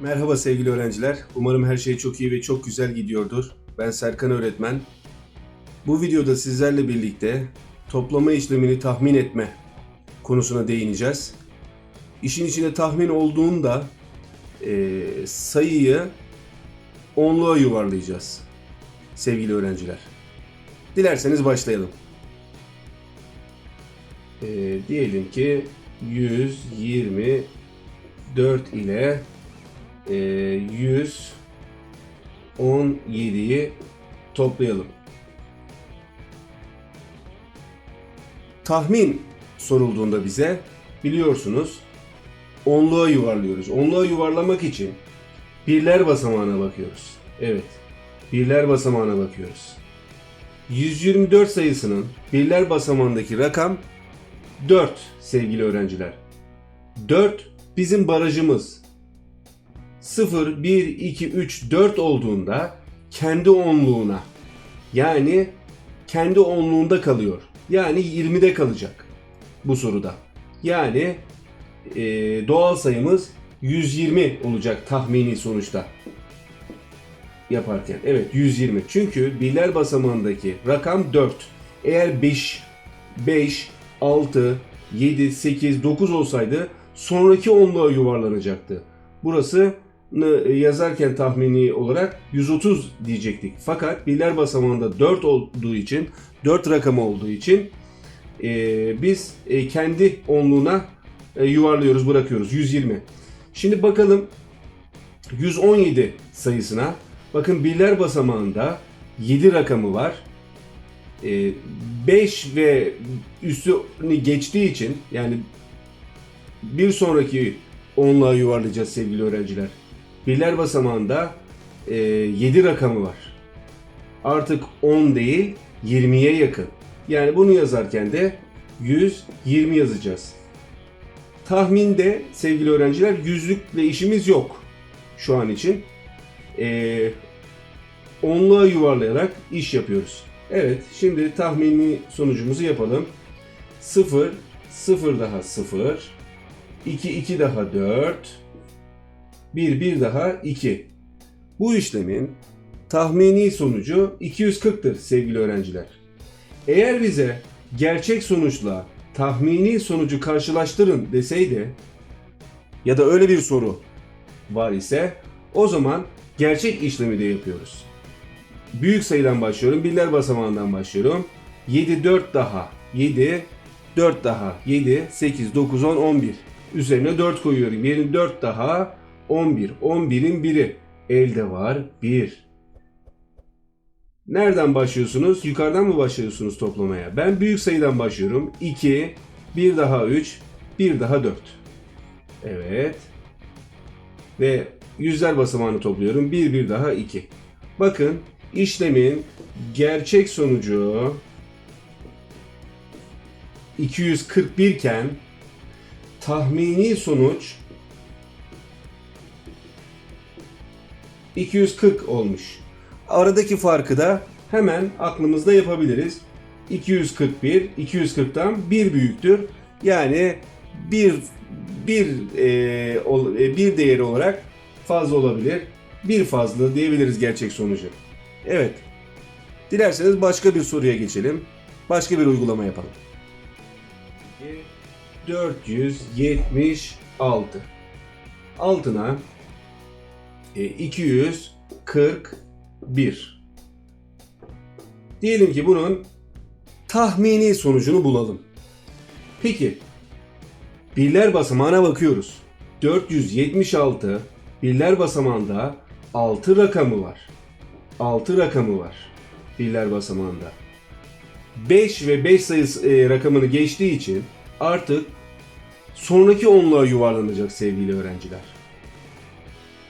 Merhaba sevgili öğrenciler. Umarım her şey çok iyi ve çok güzel gidiyordur. Ben Serkan öğretmen. Bu videoda sizlerle birlikte toplama işlemini tahmin etme konusuna değineceğiz. İşin içine tahmin olduğunda e, sayıyı onluğa yuvarlayacağız sevgili öğrenciler. Dilerseniz başlayalım. E, diyelim ki 124 ile e, 117'yi toplayalım. Tahmin sorulduğunda bize biliyorsunuz onluğa yuvarlıyoruz. Onluğa yuvarlamak için birler basamağına bakıyoruz. Evet. Birler basamağına bakıyoruz. 124 sayısının birler basamağındaki rakam 4 sevgili öğrenciler. 4 bizim barajımız. 0, 1, 2, 3, 4 olduğunda kendi onluğuna yani kendi onluğunda kalıyor. Yani 20'de kalacak bu soruda. Yani e, doğal sayımız 120 olacak tahmini sonuçta yaparken. Evet 120. Çünkü birler basamağındaki rakam 4. Eğer 5, 5, 6, 7, 8, 9 olsaydı sonraki onluğa yuvarlanacaktı. Burası yazarken tahmini olarak 130 diyecektik. Fakat birler basamağında 4 olduğu için 4 rakamı olduğu için e, biz e, kendi onluğuna e, yuvarlıyoruz bırakıyoruz 120. Şimdi bakalım 117 sayısına. Bakın birler basamağında 7 rakamı var. E, 5 ve üstünü geçtiği için yani bir sonraki onluğa yuvarlayacağız sevgili öğrenciler. Birler basamağında e, 7 rakamı var. Artık 10 değil 20'ye yakın. Yani bunu yazarken de 120 yazacağız. Tahminde sevgili öğrenciler yüzlükle işimiz yok şu an için. E, onluğa yuvarlayarak iş yapıyoruz. Evet şimdi tahmini sonucumuzu yapalım. 0, 0 daha 0, 2, 2 daha 4, 1, 1 daha 2. Bu işlemin tahmini sonucu 240'tır sevgili öğrenciler. Eğer bize gerçek sonuçla tahmini sonucu karşılaştırın deseydi ya da öyle bir soru var ise o zaman gerçek işlemi de yapıyoruz. Büyük sayıdan başlıyorum. Birler basamağından başlıyorum. 7, 4 daha 7, 4 daha 7, 8, 9, 10, 11. Üzerine 4 koyuyorum. Yeni 4 daha 11. 11'in biri. Elde var 1. Nereden başlıyorsunuz? Yukarıdan mı başlıyorsunuz toplamaya? Ben büyük sayıdan başlıyorum. 2, 1 daha 3, 1 daha 4. Evet. Ve yüzler basamağını topluyorum. 1, 1 daha 2. Bakın işlemin gerçek sonucu 241 iken tahmini sonuç 240 olmuş. Aradaki farkı da hemen aklımızda yapabiliriz. 241, 240'tan 1 büyüktür. Yani bir bir e, e, bir değeri olarak fazla olabilir. Bir fazla diyebiliriz gerçek sonucu. Evet. Dilerseniz başka bir soruya geçelim. Başka bir uygulama yapalım. 476 altına 241 diyelim ki bunun tahmini sonucunu bulalım. Peki birler basamağına bakıyoruz. 476 birler basamağında 6 rakamı var. 6 rakamı var birler basamağında. 5 ve 5 sayısı e, rakamını geçtiği için artık sonraki onluğa yuvarlanacak sevgili öğrenciler.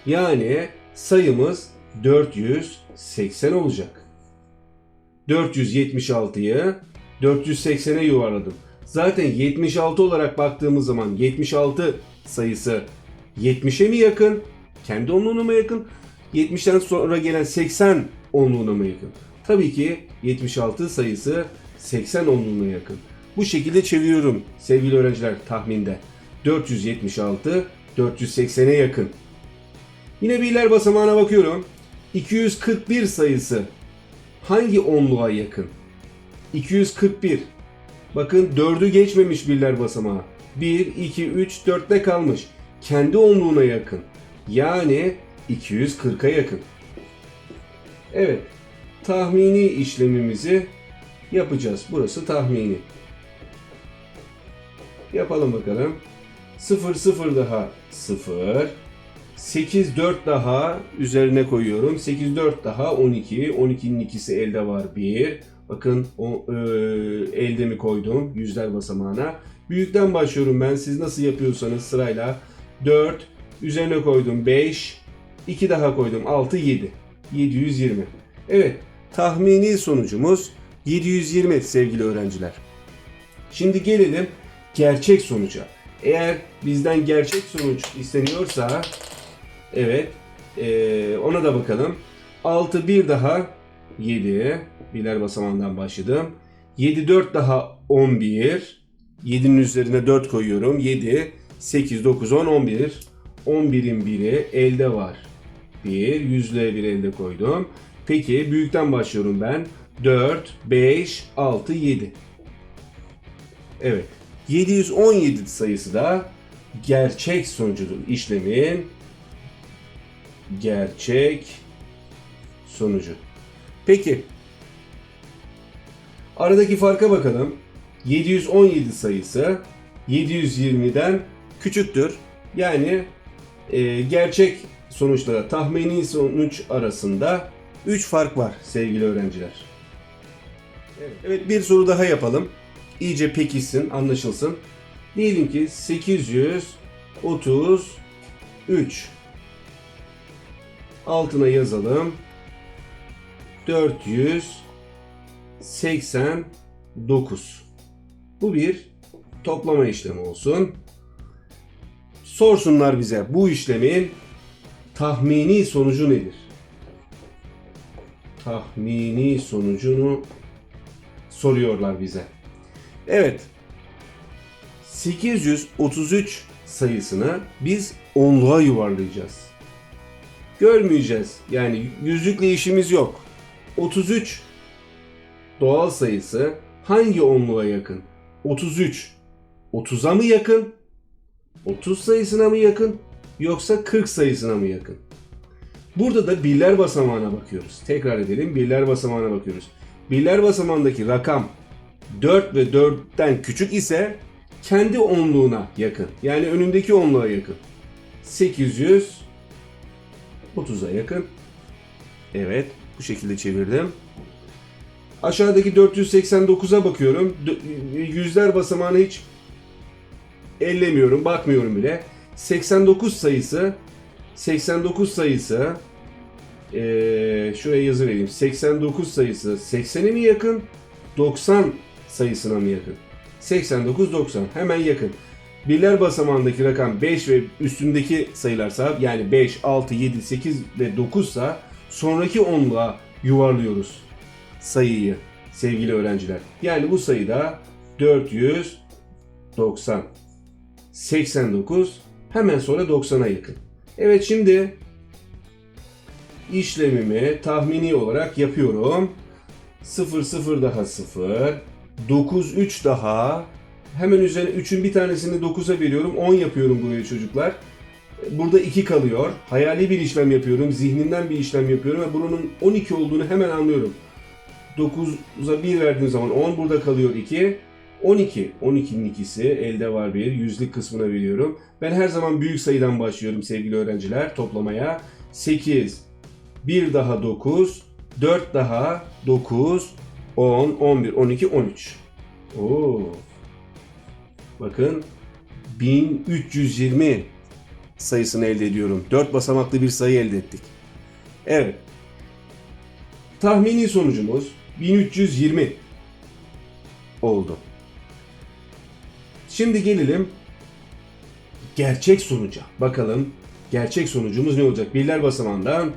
Yani sayımız 480 olacak. 476'yı 480'e yuvarladım. Zaten 76 olarak baktığımız zaman 76 sayısı 70'e mi yakın? Kendi onluğuna mı yakın? 70'ten sonra gelen 80 onluğuna mı yakın? Tabii ki 76 sayısı 80 onluğuna yakın. Bu şekilde çeviriyorum sevgili öğrenciler tahminde. 476 480'e yakın. Yine birler basamağına bakıyorum. 241 sayısı hangi onluğa yakın? 241. Bakın 4'ü geçmemiş birler basamağı. 1, 2, 3, 4'te kalmış. Kendi onluğuna yakın. Yani 240'a yakın. Evet. Tahmini işlemimizi yapacağız. Burası tahmini. Yapalım bakalım. 0 0 daha 0. 8 4 daha üzerine koyuyorum. 8 4 daha 12. 12'nin ikisi elde var 1. Bakın o, e, elde mi koydum yüzler basamağına. Büyükten başlıyorum ben. Siz nasıl yapıyorsanız sırayla 4 üzerine koydum 5 2 daha koydum 6 7. 720. Evet tahmini sonucumuz 720 sevgili öğrenciler. Şimdi gelelim gerçek sonuca. Eğer bizden gerçek sonuç isteniyorsa evet eee, ona da bakalım. 6 bir daha 7 biler basamağından başladım. 7 4 daha 11 7'nin üzerine 4 koyuyorum. 7 8 9 10 11 11'in biri elde var. 1 yüzlüğe bir elde koydum. Peki büyükten başlıyorum ben. 4 5 6 7 Evet. 717 sayısı da gerçek sonucudur. İşlemin gerçek sonucu. Peki. Aradaki farka bakalım. 717 sayısı 720'den küçüktür. Yani e, gerçek sonuçlara tahmini sonuç arasında 3 fark var sevgili öğrenciler. Evet, evet bir soru daha yapalım. İyice pekişsin, anlaşılsın. Diyelim ki 833 altına yazalım. 489. Bu bir toplama işlemi olsun. Sorsunlar bize bu işlemin tahmini sonucu nedir? Tahmini sonucunu soruyorlar bize. Evet. 833 sayısını biz onluğa yuvarlayacağız. Görmeyeceğiz. Yani yüzlükle işimiz yok. 33 doğal sayısı hangi onluğa yakın? 33 30'a mı yakın? 30 sayısına mı yakın? Yoksa 40 sayısına mı yakın? Burada da birler basamağına bakıyoruz. Tekrar edelim. Birler basamağına bakıyoruz. Birler basamağındaki rakam 4 ve 4'ten küçük ise kendi onluğuna yakın. Yani önündeki onluğa yakın. 800 30'a yakın. Evet, bu şekilde çevirdim. Aşağıdaki 489'a bakıyorum. Yüzler basamağını hiç ellemiyorum, bakmıyorum bile. 89 sayısı 89 sayısı eee şuraya yazı vereyim. 89 sayısı 80'e mi yakın? 90 sayısına mı yakın? 89 90 hemen yakın. Birler basamağındaki rakam 5 ve üstündeki sayılarsa yani 5, 6, 7, 8 ve 9 sa sonraki onluğa yuvarlıyoruz sayıyı sevgili öğrenciler. Yani bu sayıda 490. 89 hemen sonra 90'a yakın. Evet şimdi işlemimi tahmini olarak yapıyorum. 0 0 daha 0 9 3 daha hemen üzerine 3'ün bir tanesini 9'a veriyorum 10 yapıyorum buraya çocuklar. Burada 2 kalıyor. Hayali bir işlem yapıyorum. Zihninden bir işlem yapıyorum ve bunun 12 olduğunu hemen anlıyorum. 9'a 1 verdiğim zaman 10 burada kalıyor 2. 12. 12'nin ikisi elde var bir. Yüzlük kısmına veriyorum. Ben her zaman büyük sayıdan başlıyorum sevgili öğrenciler toplamaya. 8, 1 daha 9, 4 daha 9, 10, 11, 12, 13. Oo. Bakın 1320 sayısını elde ediyorum. 4 basamaklı bir sayı elde ettik. Evet. Tahmini sonucumuz 1320 oldu. Şimdi gelelim gerçek sonuca. Bakalım gerçek sonucumuz ne olacak? Birler basamağından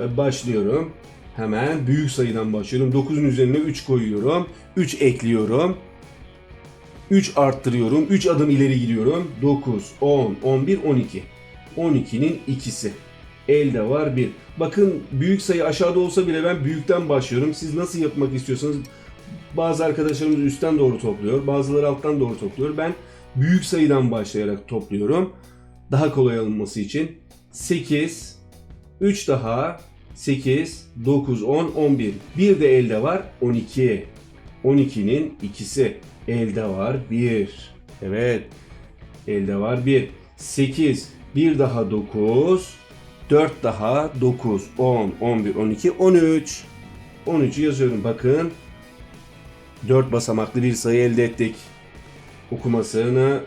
e, başlıyorum. Hemen büyük sayıdan başlıyorum. 9'un üzerine 3 koyuyorum. 3 ekliyorum. 3 arttırıyorum. 3 adım ileri gidiyorum. 9, 10, 11, 12. 12'nin ikisi. elde var 1. Bakın büyük sayı aşağıda olsa bile ben büyükten başlıyorum. Siz nasıl yapmak istiyorsanız bazı arkadaşlarımız üstten doğru topluyor. Bazıları alttan doğru topluyor. Ben büyük sayıdan başlayarak topluyorum. Daha kolay alınması için. 8, 3 daha 8, 9, 10, 11. Bir de elde var 12. 12'nin ikisi elde var 1. Evet. Elde var 1. 8, bir daha 9, 4 daha 9, 10, 11, 12, 13. 13'ü yazıyorum bakın. 4 basamaklı bir sayı elde ettik. Okumasını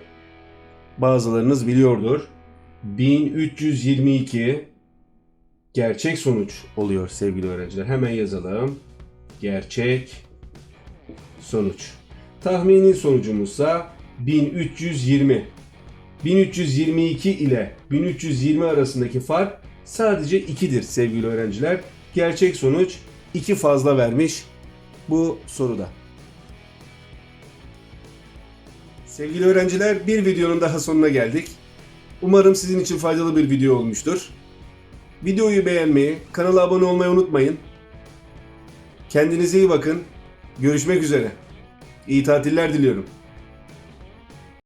bazılarınız biliyordur. 1322 gerçek sonuç oluyor sevgili öğrenciler. Hemen yazalım. Gerçek sonuç. Tahmini sonucumuzsa 1320. 1322 ile 1320 arasındaki fark sadece 2'dir sevgili öğrenciler. Gerçek sonuç 2 fazla vermiş bu soruda. Sevgili öğrenciler bir videonun daha sonuna geldik. Umarım sizin için faydalı bir video olmuştur. Videoyu beğenmeyi, kanala abone olmayı unutmayın. Kendinize iyi bakın. Görüşmek üzere. İyi tatiller diliyorum.